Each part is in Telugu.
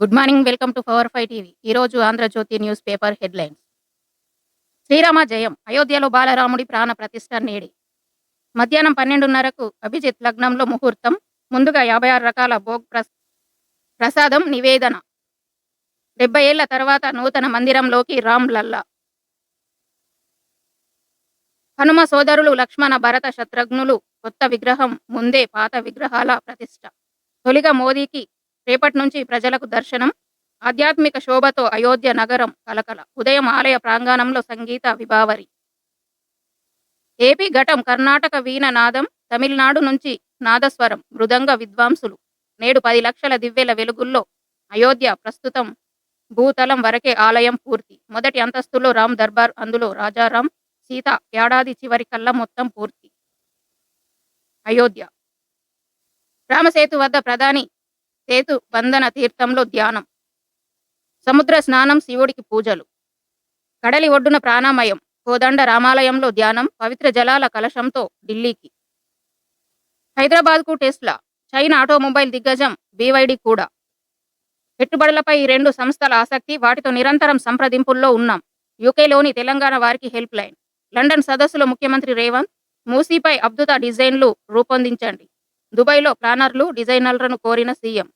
Good morning welcome to power five TV. ఈరోజు Andhrajyothi news paper headlines. Srirama జయం అయోధ్యలో బాలరాముడి ప్రాణ ప్రతిష్ట నేడి. మధ్యాహ్నం పన్నెండున్నరకు అభిజిత్ లగ్నంలో ముహూర్తం ముందుగా యాభై ఆరు రకాల భోగ్ ప్రసాదం నివేదన. డెబ్బై ఏళ్ళ తర్వాత నూతన మందిరంలోకి రామ్ లల్లా. హనుమ సోదరులు లక్ష్మణ భరత శత్రుఘ్నులు కొత్త విగ్రహం ముందే పాత విగ్రహాల ప్రతిష్ట తొలిగా మోదీకి రేపటి నుంచి ప్రజలకు దర్శనం ఆధ్యాత్మిక శోభతో అయోధ్య నగరం కలకల. ఉదయం ఆలయ ప్రాంగణంలో సంగీత విభావరి. ఏపీ ఘటం కర్ణాటక వీణ నాదం తమిళనాడు నుంచి నాదస్వరం మృదంగ విద్వాంసులు. నేడు పది లక్షల దివ్యల వెలుగుల్లో అయోధ్య ప్రస్తుతం భూతలం వరకే ఆలయం పూర్తి. మొదటి అంతస్తులో రామ్ దర్బార్ అందులో రాజారాం సీత ఏడాది చివరి కల్లా మొత్తం పూర్తి. అయోధ్య. రామసేతు వద్ద ప్రధాని సేతు బంధన తీర్థంలో ధ్యానం. సముద్ర స్నానం శివుడికి పూజలు. కడలి ఒడ్డున ప్రాణామయం. కోదండ రామాలయంలో ధ్యానం పవిత్ర జలాల కలశంతో ఢిల్లీకి. హైదరాబాద్కు టెస్లా. చైనా ఆటోమొబైల్ దిగ్గజం బీవైడి కూడా. పెట్టుబడులపై ఈ రెండు సంస్థల ఆసక్తి వాటితో నిరంతరం సంప్రదింపుల్లో ఉన్నాం. యూకేలోని తెలంగాణ వారికి హెల్ప్ లైన్. లండన్ సదస్సులో ముఖ్యమంత్రి రేవంత్ మూసీపై అద్భుత డిజైన్లు రూపొందించండి. దుబాయ్లో ప్లానర్లు డిజైనర్లను కోరిన సీఎం.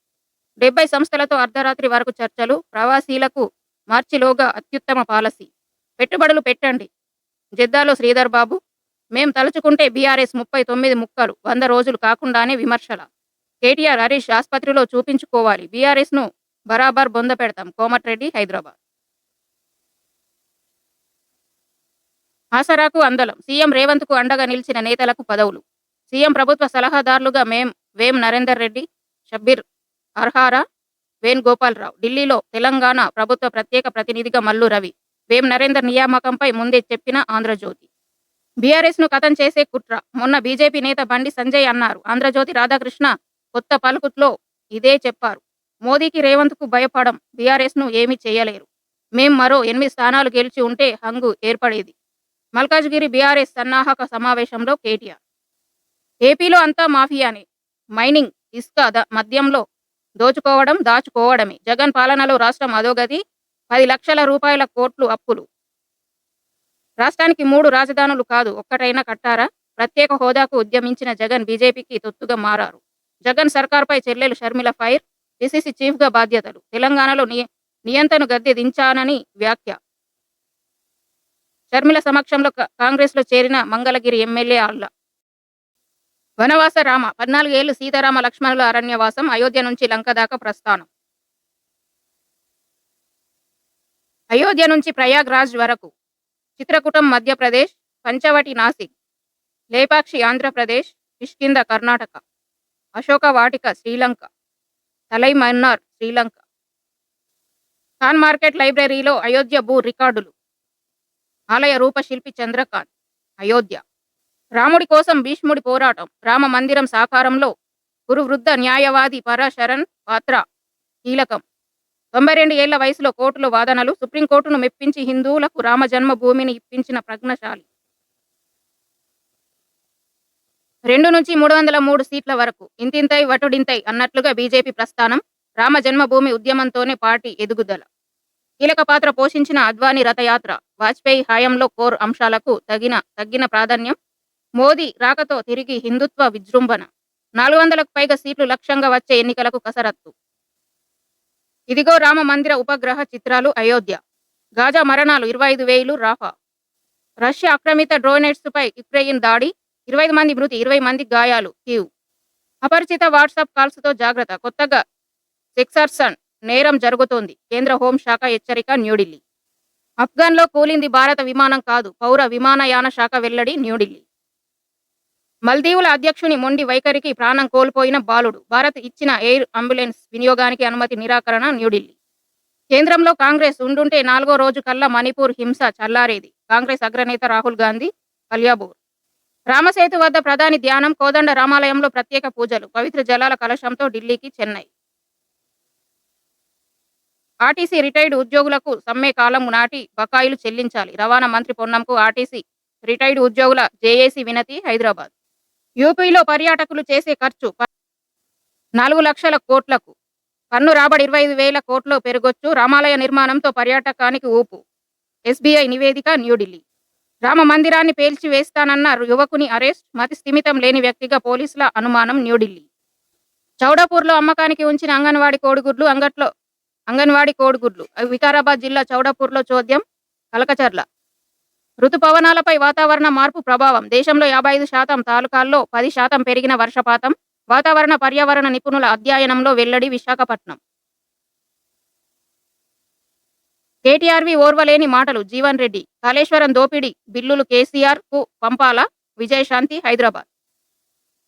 డెబ్బై సంస్థలతో అర్ధరాత్రి వరకు చర్చలు ప్రవాసీలకు మార్చిలోగా అత్యుత్తమ పాలసీ. పెట్టుబడులు పెట్టండి. జెద్దాలో శ్రీధర్ బాబు మేం తలుచుకుంటే బీఆర్ఎస్ ముప్పై తొమ్మిది ముక్కలు వంద రోజులు కాకుండానే విమర్శల. కేటీఆర్ హరీష్ ఆసుపత్రిలో చూపించుకోవాలి బీఆర్ఎస్ను బరాబర్ బొంద పెడతాం. కోమటిరెడ్డి హైదరాబాద్. ఆసరాకు అందలం సీఎం రేవంత్కు అండగా నిలిచిన నేతలకు పదవులు. సీఎం ప్రభుత్వ సలహాదారులుగా మేం వేం నరేందర్ రెడ్డి షబ్బీర్ అర్హారా వేణుగోపాలరావు ఢిల్లీలో తెలంగాణ ప్రభుత్వ ప్రత్యేక ప్రతినిధిగా మల్లు రవి. వేం నరేందర్ నియామకంపై ముందే చెప్పిన ఆంధ్రజ్యోతి. బీఆర్ఎస్ను కథం చేసే కుట్ర. మొన్న బీజేపీ నేత బండి సంజయ్ అన్నారు. ఆంధ్రజ్యోతి రాధాకృష్ణ కొత్త పలుకుట్లో ఇదే చెప్పారు. మోదీకి రేవంత్కు భయపడం బీఆర్ఎస్ను ఏమీ చేయలేరు. మేం మరో ఎనిమిది స్థానాలు గెలిచి ఉంటే హంగు ఏర్పడేది. మల్కాజ్గిరి బీఆర్ఎస్ సన్నాహక సమావేశంలో కేటీఆర్ ఏపీలో అంతా మాఫియానే. మైనింగ్ ఇసుక మద్యంలో దోచుకోవడం దాచుకోవడమే. జగన్ పాలనలో రాష్ట్రం అధోగతి పది లక్షల రూపాయల కోట్లు అప్పులు. రాష్ట్రానికి మూడు రాజధానులు కాదు ఒక్కటైనా కట్టారా? ప్రత్యేక హోదాకు ఉద్యమించిన జగన్ బీజేపీకి తొత్తుగా మారారు. జగన్ సర్కార్పై చెల్లెలు షర్మిల ఫైర్ పిసిసి చీఫ్గా బాధ్యతలు. తెలంగాణలో నియ- నియంత్రణ గద్దె దించానని వ్యాఖ్య. షర్మిల సమక్షంలో కాంగ్రెస్లో కాంగ్రెస్లో చేరిన మంగళగిరి ఎమ్మెల్యే ఆళ్ళ వనవాస రామ పద్నాలుగేళ్ళు సీతారామ లక్ష్మణుల అరణ్యవాసం అయోధ్య నుంచి లంక దాకా ప్రస్థానం. అయోధ్య నుంచి ప్రయాగ్రాజ్ వరకు చిత్రకూటం మధ్యప్రదేశ్ పంచవటి నాసిక్ లేపాక్షి ఆంధ్రప్రదేశ్ కిష్కింద కర్ణాటక అశోక వాటిక శ్రీలంక తలైమన్నార్ శ్రీలంక. ఖాన్ మార్కెట్ లైబ్రరీలో అయోధ్య భూ రికార్డులు. ఆలయ రూపశిల్పి చంద్రకాంత్ అయోధ్య. రాముడి కోసం భీష్ముడి పోరాటం. రామ మందిరం సాకారంలో గురువృద్ధ న్యాయవాది పరశరణ్ పాత్ర. కీలకం. తొంభై రెండు ఏళ్ళ వయసులో కోర్టులో వాదనలు సుప్రీంకోర్టును మెప్పించి హిందువులకు రామజన్మభూమిని ఇప్పించిన ప్రజ్ఞశాలి. రెండు నుంచి మూడు వందల మూడు సీట్ల వరకు ఇంతింతై వటుడింతై అన్నట్లుగా బీజేపీ ప్రస్థానం రామ జన్మభూమి ఉద్యమంతోనే పార్టీ ఎదుగుదల. కీలక పాత్ర పోషించిన అద్వానీ రథయాత్ర వాజ్పేయి హయాంలో కోర్ అంశాలకు తగిన తగ్గిన ప్రాధాన్యం మోదీ రాకతో తిరిగి హిందుత్వ విజృంభణ. నాలుగు వందలకు పైగా సీట్లు లక్ష్యంగా వచ్చే ఎన్నికలకు కసరత్తు. ఇదిగో రామ మందిర ఉపగ్రహ చిత్రాలు అయోధ్య. గాజా మరణాలు ఇరవై ఐదు వేలు రాఫా. రష్యా ఆక్రమిత డ్రోనెట్స్ పై యుక్రెయిన్ దాడి. ఇరవై ఐదు మంది మృతి ఇరవై మంది గాయాలు కీవ్ అపరిచిత వాట్సాప్ కాల్స్తో జాగ్రత్త. కొత్తగా సెక్సర్సన్ నేరం జరుగుతోంది. కేంద్ర హోంశాఖ హెచ్చరిక న్యూఢిల్లీ. ఆఫ్ఘన్లో కూలింది భారత విమానం కాదు పౌర విమానయాన శాఖ వెల్లడి న్యూఢిల్లీ. మల్దీవుల అధ్యక్షుని మొండి వైఖరికి ప్రాణం కోల్పోయిన బాలుడు. భారత్ ఇచ్చిన ఎయిర్ అంబులెన్స్ వినియోగానికి అనుమతి నిరాకరణ న్యూఢిల్లీ. కేంద్రంలో కాంగ్రెస్ ఉండుంటే నాలుగో రోజు కల్లా మణిపూర్ హింస చల్లారేది. కాంగ్రెస్ అగ్రనేత రాహుల్ గాంధీ కల్యాబూర్ రామసేతు వద్ద ప్రధాని ధ్యానం కోదండ రామాలయంలో ప్రత్యేక పూజలు పవిత్ర జలాల కలశంతో ఢిల్లీకి చెన్నై. ఆర్టీసీ రిటైర్డ్ ఉద్యోగులకు సమ్మె కాలం నాటి బకాయిలు చెల్లించాలి. రవాణా మంత్రి పొన్నంకు ఆర్టీసీ రిటైర్డ్ ఉద్యోగుల జేఏసీ వినతి హైదరాబాద్. యూపీలో పర్యాటకులు చేసే ఖర్చు నాలుగు లక్షల కోట్లకు. పన్ను రాబడి ఇరవై ఐదు వేల కోట్లు పెరగొచ్చు. రామాలయ నిర్మాణంతో పర్యాటకానికి ఊపు. ఎస్బీఐ నివేదిక న్యూఢిల్లీ. రామ మందిరాన్ని పేల్చి వేస్తానన్న యువకుని అరెస్ట్. మతి స్థిమితం లేని వ్యక్తిగా పోలీసుల అనుమానం న్యూఢిల్లీ. చౌడపూర్లో అమ్మకానికి ఉంచిన అంగన్వాడి కోడిగుడ్లు అంగట్లో అంగన్వాడి కోడిగుడ్లు. వికారాబాద్ జిల్లా చౌడపూర్లో చోద్యం కలకచర్ల. ఋతుపవనాలపై వాతావరణ మార్పు ప్రభావం. దేశంలో యాభై ఐదు శాతం తాలూకాల్లో పది శాతం పెరిగిన వర్షపాతం. వాతావరణ పర్యావరణ నిపుణుల అధ్యయనంలో వెల్లడి విశాఖపట్నం. కేటీఆర్వి ఓర్వలేని మాటలు. జీవన్ రెడ్డి కాళేశ్వరం దోపిడీ బిల్లులు కేసీఆర్కు పంపాల? విజయశాంతి హైదరాబాద్.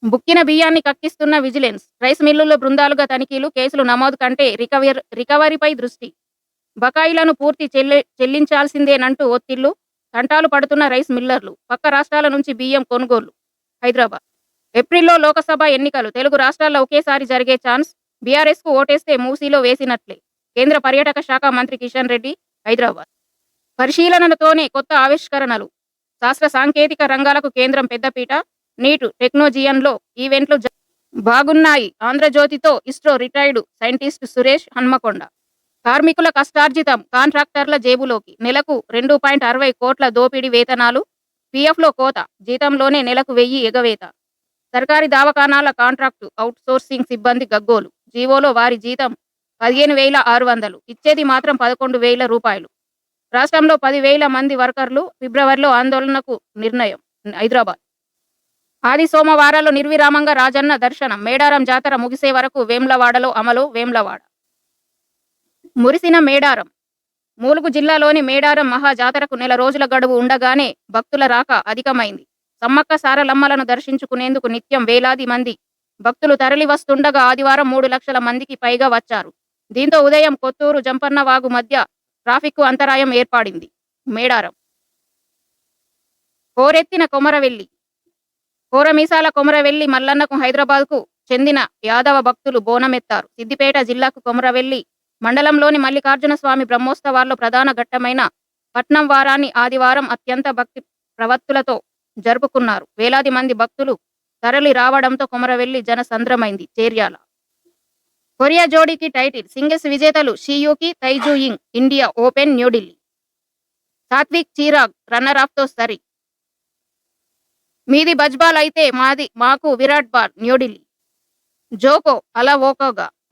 బుక్కిన బియ్యాన్ని కక్కిస్తున్న విజిలెన్స్. రైస్ మిల్లుల్లో బృందాలుగా తనిఖీలు కేసులు నమోదు కంటే రికవరీ రికవరీపై దృష్టి. బకాయిలను పూర్తి చెల్లి చెల్లించాల్సిందేనంటూ ఒత్తిళ్ళు. తంటాలు పడుతున్న రైస్ మిల్లర్లు పక్క రాష్ట్రాల నుంచి బియ్యం కొనుగోలు హైదరాబాద్. ఏప్రిల్లో లోకసభ ఎన్నికలు. తెలుగు రాష్ట్రాల్లో ఒకేసారి జరిగే ఛాన్స్ బీఆర్ఎస్కు ఓటేస్తే మూసీలో వేసినట్లే. కేంద్ర పర్యాటక శాఖ మంత్రి కిషన్ రెడ్డి హైదరాబాద్. పరిశీలనలతోనే కొత్త ఆవిష్కరణలు. శాస్త్ర సాంకేతిక రంగాలకు కేంద్రం పెద్దపీట. నీటు టెక్నోజియన్లో ఈవెంట్లు బాగున్నాయి. ఆంధ్రజ్యోతితో ఇస్రో రిటైర్డ్ సైంటిస్ట్ సురేష్ హన్మకొండ. కార్మికుల కష్టార్జితం కాంట్రాక్టర్ల జేబులోకి నెలకు రెండు పాయింట్ అరవై కోట్ల దోపిడీ వేతనాలు పిఎఫ్లో కోత జీతంలోనే నెలకు వెయ్యి ఎగవేత. సర్కారీ దవాఖానాల కాంట్రాక్టు అవుట్ సోర్సింగ్ సిబ్బంది గగ్గోలు. జీవోలో వారి జీతం పదిహేను వేల ఆరు వందలు ఇచ్చేది మాత్రం పదకొండు వేల రూపాయలు. రాష్ట్రంలో పదివేల మంది వర్కర్లు ఫిబ్రవరిలో ఆందోళనకు నిర్ణయం హైదరాబాద్. ఆది సోమవారాల్లో నిర్విరామంగా రాజన్న దర్శనం మేడారం జాతర ముగిసే వరకు వేమ్లవాడలో అమలు వేమ్లవాడ. మురిసిన మేడారం. మూలుగు జిల్లాలోని మేడారం మహా జాతరకు నెల రోజుల గడువు ఉండగానే భక్తుల రాక అధికమైంది. సమ్మక్క సారలమ్మలను దర్శించుకునేందుకు నిత్యం వేలాది మంది భక్తులు తరలి వస్తుండగా ఆదివారం మూడు లక్షల మందికి పైగా వచ్చారు. దీంతో ఉదయం కొత్తూరు జంపన్న వాగు మధ్య ట్రాఫిక్ అంతరాయం ఏర్పడింది. మేడారం. కోరెత్తిన కొమరవెల్లి. కోరమీసాల కొమరవెల్లి మల్లన్నకు హైదరాబాద్కు చెందిన యాదవ భక్తులు బోనమెత్తారు. సిద్దిపేట జిల్లాకు కొమరవెల్లి మండలంలోని మల్లికార్జున స్వామి బ్రహ్మోత్సవాల్లో ప్రధాన ఘట్టమైన పట్నం వారాన్ని ఆదివారం అత్యంత భక్తి ప్రవత్తులతో జరుపుకున్నారు. వేలాది మంది భక్తులు తరలి రావడంతో కొమరవెల్లి జనసంద్రమైంది చేర్యాల. కొరియా జోడీకి టైటిల్ సింగిల్స్ విజేతలు Shi Yuqi Tai Tzu Ying India open New Delhi Satwik Chirag runner ఆఫ్తో సరి. మీది బజ్బాల్ అయితే మాది మాకు విరాట్ బాల్ న్యూఢిల్లీ జోకో అలా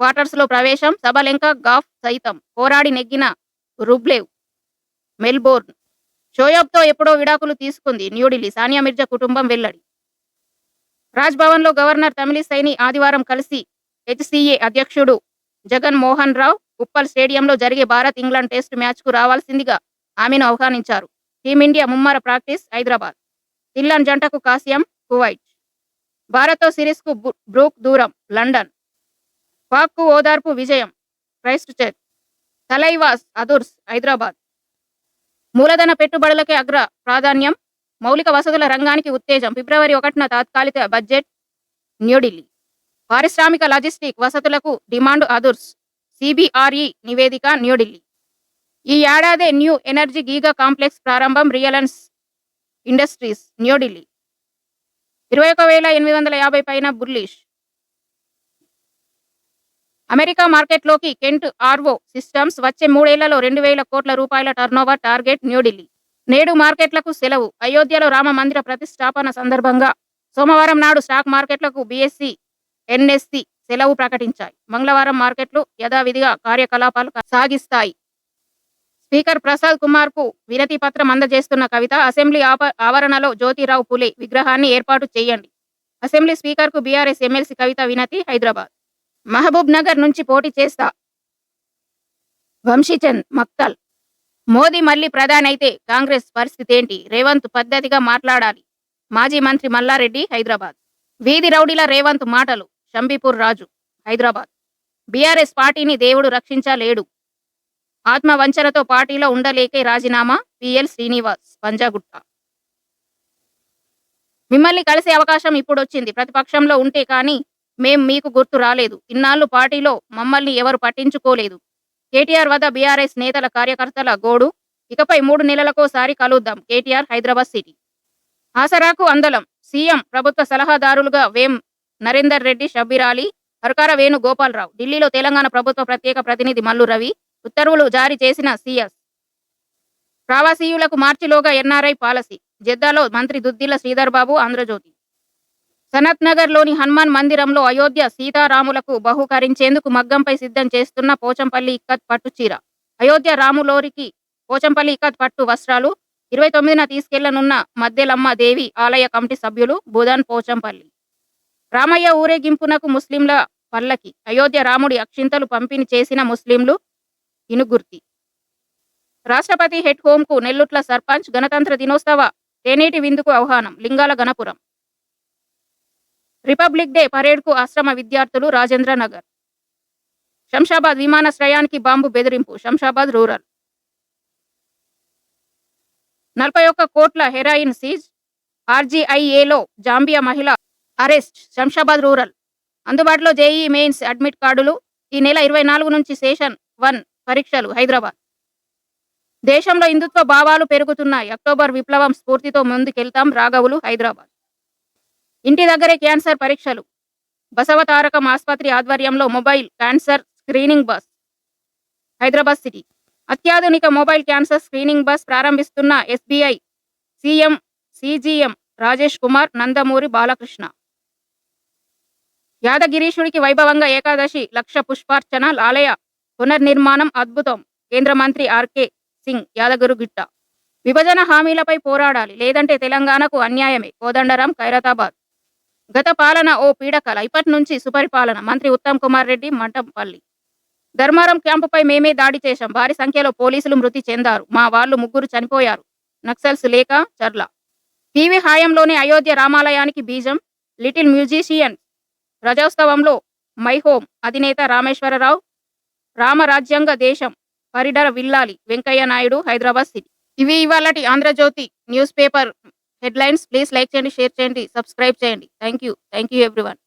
క్వార్టర్స్లో ప్రవేశం సబలెంక గాఫ్ సైతం పోరాడి నెగ్గిన రుబ్లేవ్ మెల్బోర్న్. షోయబ్తో ఎప్పుడో విడాకులు తీసుకుంది న్యూఢిల్లీ సానియా మిర్జా కుటుంబం వెల్లడి. రాజ్ భవన్లో గవర్నర్ తమిళిసైని ఆదివారం కలిసి హెచ్సిఏ అధ్యక్షుడు జగన్ మోహన్ రావు ఉప్పల్ స్టేడియంలో జరిగే భారత్ ఇంగ్లాండ్ టెస్ట్ మ్యాచ్కు రావాల్సిందిగా ఆమెను ఆహ్వానించారు. టీమిండియా ముమ్మర ప్రాక్టీస్ హైదరాబాద్. దిల్లన్ జంటకు కాసియం కువైట్. భారత్తో సిరీస్కు బ్రూక్ దూరం లండన్. వాక్కు ఓదార్పు విజయం. Christchurch. తలైవాస్ అదుర్స్ హైదరాబాద్. మూలధన పెట్టుబడులకే అగ్ర ప్రాధాన్యం మౌలిక వసతుల రంగానికి ఉత్తేజం. ఫిబ్రవరి ఒకటిన తాత్కాలిక బడ్జెట్ న్యూఢిల్లీ. పారిశ్రామిక లాజిస్టిక్ వసతులకు డిమాండ్ అదుర్స్. సిబిఆర్ఈ నివేదిక న్యూఢిల్లీ. ఈ ఏడాదే న్యూ ఎనర్జీ గీగా కాంప్లెక్స్ ప్రారంభం రియలెన్స్ ఇండస్ట్రీస్ న్యూఢిల్లీ. ఇరవై ఒక వేల ఎనిమిది వందల యాభై పైన బుల్లిష్ అమెరికా మార్కెట్లోకి కెంట్ ఆర్వో సిస్టమ్స్ వచ్చే మూడేళ్ళలో రెండు వేల కోట్ల రూపాయల టర్నోవర్ టార్గెట్ న్యూఢిల్లీ నేడు మార్కెట్లకు సెలవు. అయోధ్యలో రామ మందిర ప్రతిష్టాపన సందర్భంగా సోమవారం నాడు స్టాక్ మార్కెట్లకు బీఎస్సీ ఎన్ఎస్సి సెలవు ప్రకటించాయి. మంగళవారం మార్కెట్లు యథావిధిగా కార్యకలాపాలు సాగిస్తాయి. స్పీకర్ ప్రసాద్ కుమార్కు వినతి పత్రం అందజేస్తున్న కవిత అసెంబ్లీ ఆప- ఆవరణలో జ్యోతిరావు పులే విగ్రహాన్ని ఏర్పాటు చేయండి. అసెంబ్లీ స్పీకర్కు బీఆర్ఎస్ ఎమ్మెల్సీ కవిత వినతి హైదరాబాద్. మహబూబ్ నగర్ నుంచి పోటీ చేస్తా. వంశీచంద్ మక్తల్. మోదీ మళ్ళీ ప్రధాని అయితే కాంగ్రెస్ పరిస్థితి ఏంటి? రేవంత్ పద్ధతిగా మాట్లాడాలి. మాజీ మంత్రి మల్లారెడ్డి హైదరాబాద్. వీధి రౌడీల రేవంత్ మాటలు. షంబీపూర్ రాజు హైదరాబాద్. బీఆర్ఎస్ పార్టీని దేవుడు రక్షించలేడు. ఆత్మ వంచనతో పార్టీలో ఉండలేకే రాజీనామా? పిఎల్ శ్రీనివాస్ పంజాగుట్ట. మిమ్మల్ని కలిసే అవకాశం ఇప్పుడు వచ్చింది ప్రతిపక్షంలో ఉంటే కానీ మేం మీకు గుర్తు రాలేదు. ఇన్నాళ్ళు పార్టీలో మమ్మల్ని ఎవరు పట్టించుకోలేదు. కేటీఆర్ వద్ద బీఆర్ఎస్ నేతల కార్యకర్తల గోడు. ఇకపై మూడు నెలలకోసారి కలుద్దాం. కేటీఆర్ హైదరాబాద్ సిటీ. ఆసరాకు అందలం. సీఎం ప్రభుత్వ సలహాదారులుగా వేం నరేందర్ రెడ్డి షబ్బీర్ అలీ హరకార వేణు గోపాలరావు ఢిల్లీలో తెలంగాణ ప్రభుత్వ ప్రత్యేక ప్రతినిధి మల్లు రవి ఉత్తర్వులు జారీ చేసిన సీఎస్. ప్రవాసీయులకు మార్చిలోగా ఎన్ఆర్ఐ పాలసీ. జెద్దాలో మంత్రి దుద్దిల శ్రీధర్ బాబు ఆంధ్రజ్యోతి. సనత్ నగర్లోని హనుమాన్ మందిరంలో అయోధ్య సీతారాములకు బహుకరించేందుకు మగ్గంపై సిద్ధం చేస్తున్న పోచంపల్లి ఇక్కత్ పట్టు చీర. అయోధ్య రాములోరికి పోచంపల్లి ఇక్కత్ పట్టు వస్త్రాలు ఇరవై తొమ్మిదిన తీసుకెళ్ళనున్న మద్దెలమ్మ దేవి ఆలయ కమిటీ సభ్యులు బుధన్ పోచంపల్లి. రామయ్య ఊరేగింపునకు ముస్లింల పల్లకి అయోధ్య రాముడి అక్షింతలు పంపిణీ చేసిన ముస్లింలు ఇనుగుర్తి. రాష్ట్రపతి హెడ్ హోమ్కు నెల్లుట్ల సర్పంచ్ గణతంత్ర దినోత్సవ తేనేటి విందుకు ఆహ్వానం లింగాల గణపురం రిపబ్లిక్ డే పరేడ్కు ఆశ్రమ విద్యార్థులు రాజేంద్ర నగర్ శంషాబాద్ విమానాశ్రయానికి బాంబు బెదిరింపు శంషాబాద్ రూరల్. నలభై ఒక్క కోట్ల హెరాయిన్ సీజ్ ఆర్జీఐఏలో జాంబియా మహిళ అరెస్ట్ శంషాబాద్ రూరల్. అందుబాటులో జేఈ మెయిన్స్ అడ్మిట్ కార్డులు ఈ నెల ఇరవై నాలుగు నుంచి సెషన్ వన్ పరీక్షలు హైదరాబాద్. దేశంలో హిందుత్వ భావాలు పెరుగుతున్నాయి. అక్టోబర్ విప్లవం స్ఫూర్తితో ముందుకెళ్తాం రాఘవులు హైదరాబాద్. ఇంటి దగ్గరే క్యాన్సర్ పరీక్షలు. బసవతారకం ఆసుపత్రి ఆధ్వర్యంలో mobile cancer screening bus. Hyderabad city. అత్యాధునిక mobile cancer screening bus ప్రారంభిస్తున్న SBI CM CGM Rajesh Kumar Nandamuri Balakrishna. యాదగిరీషుడికి వైభవంగా ఏకాదశి లక్ష పుష్పార్చన ఆలయ పునర్నిర్మాణం అద్భుతం. కేంద్ర మంత్రి ఆర్కే సింగ్ యాదగిరిగుట్ట విభజన హామీలపై పోరాడాలి. లేదంటే తెలంగాణకు అన్యాయమే. కోదండరాం ఖైరతాబాద్. గత పాలన ఓ పీడకల. ఇప్పటి నుంచి సుపరిపాలన. మంత్రి ఉత్తమ్ కుమార్ రెడ్డి మంటంపల్లి. ధర్మారం క్యాంపుపై మేమే దాడి చేశాం. భారీ సంఖ్యలో పోలీసులు మృతి చెందారు. మా వాళ్ళు ముగ్గురు చనిపోయారు. నక్సల్స్ లేక చర్ల. టీవీ హాయంలోనే అయోధ్య రామాలయానికి బీజం. లిటిల్ మ్యూజిషియన్ రజోత్సవంలో మై హోమ్ అధినేత రామేశ్వరరావు. రామరాజ్యాంగ దేశం పరిడర విల్లాలి. వెంకయ్య నాయుడు హైదరాబాద్ సిటీ. ఇవి ఇవాళటి Andhra Jyothi newspaper headlines please like చేయండి షేర్ చేయండి సబ్స్క్రైబ్ చేయండి. Thank you thank you everyone.